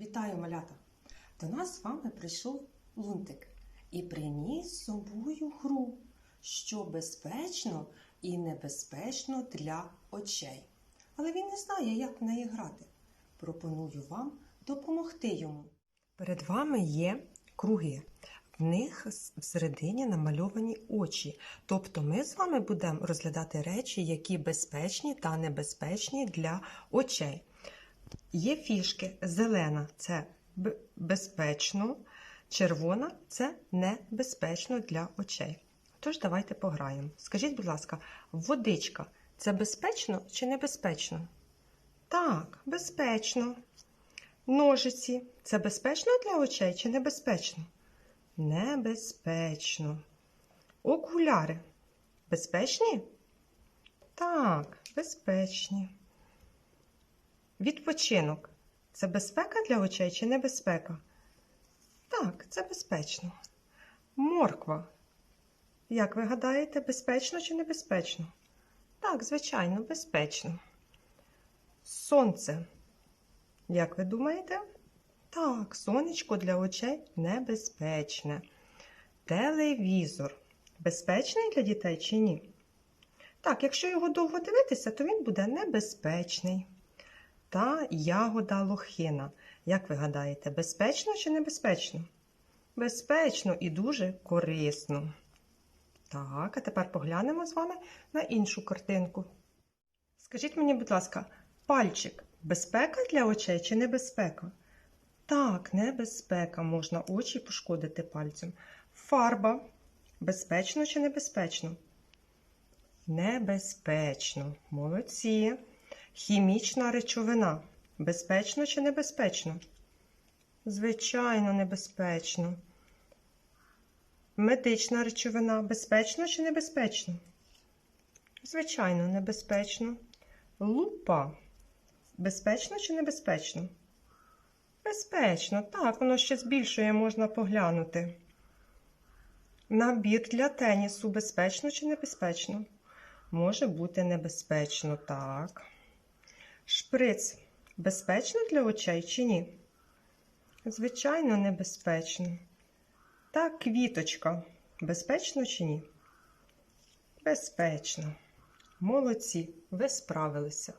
Вітаю, малята! До нас з вами прийшов лунтик і приніс з собою гру, що безпечно і небезпечно для очей. Але він не знає, як в неї грати. Пропоную вам допомогти йому. Перед вами є круги. В них всередині намальовані очі. Тобто ми з вами будемо розглядати речі, які безпечні та небезпечні для очей. Є фішки. Зелена це безпечно, червона це небезпечно для очей. Тож давайте пограємо. Скажіть, будь ласка, водичка це безпечно чи небезпечно? Так, безпечно. Ножиці це безпечно для очей чи небезпечно? Небезпечно. Окуляри безпечні? Так, безпечні. Відпочинок це безпека для очей чи небезпека? Так, це безпечно. Морква. Як ви гадаєте, безпечно чи небезпечно? Так, звичайно, безпечно. Сонце. Як ви думаєте? Так, сонечко для очей небезпечне. Телевізор. Безпечний для дітей чи ні? Так, якщо його довго дивитися, то він буде небезпечний. Та ягода лохина. Як ви гадаєте, безпечно чи небезпечно? Безпечно і дуже корисно. Так, а тепер поглянемо з вами на іншу картинку. Скажіть мені, будь ласка, пальчик безпека для очей чи небезпека? Так, небезпека, можна очі пошкодити пальцем. Фарба безпечно чи небезпечно? Небезпечно. Молодці. Хімічна речовина. Безпечно чи небезпечно? Звичайно, небезпечно. Медична речовина. Безпечно чи небезпечно? Звичайно, небезпечно. Лупа. Безпечно чи небезпечно? Безпечно, так, воно ще збільшує, можна поглянути. Набір для тенісу безпечно чи небезпечно? Може бути небезпечно, так. Шприц безпечно для очей чи ні? Звичайно, небезпечно. Та квіточка безпечно чи ні? Безпечно. Молодці, ви справилися.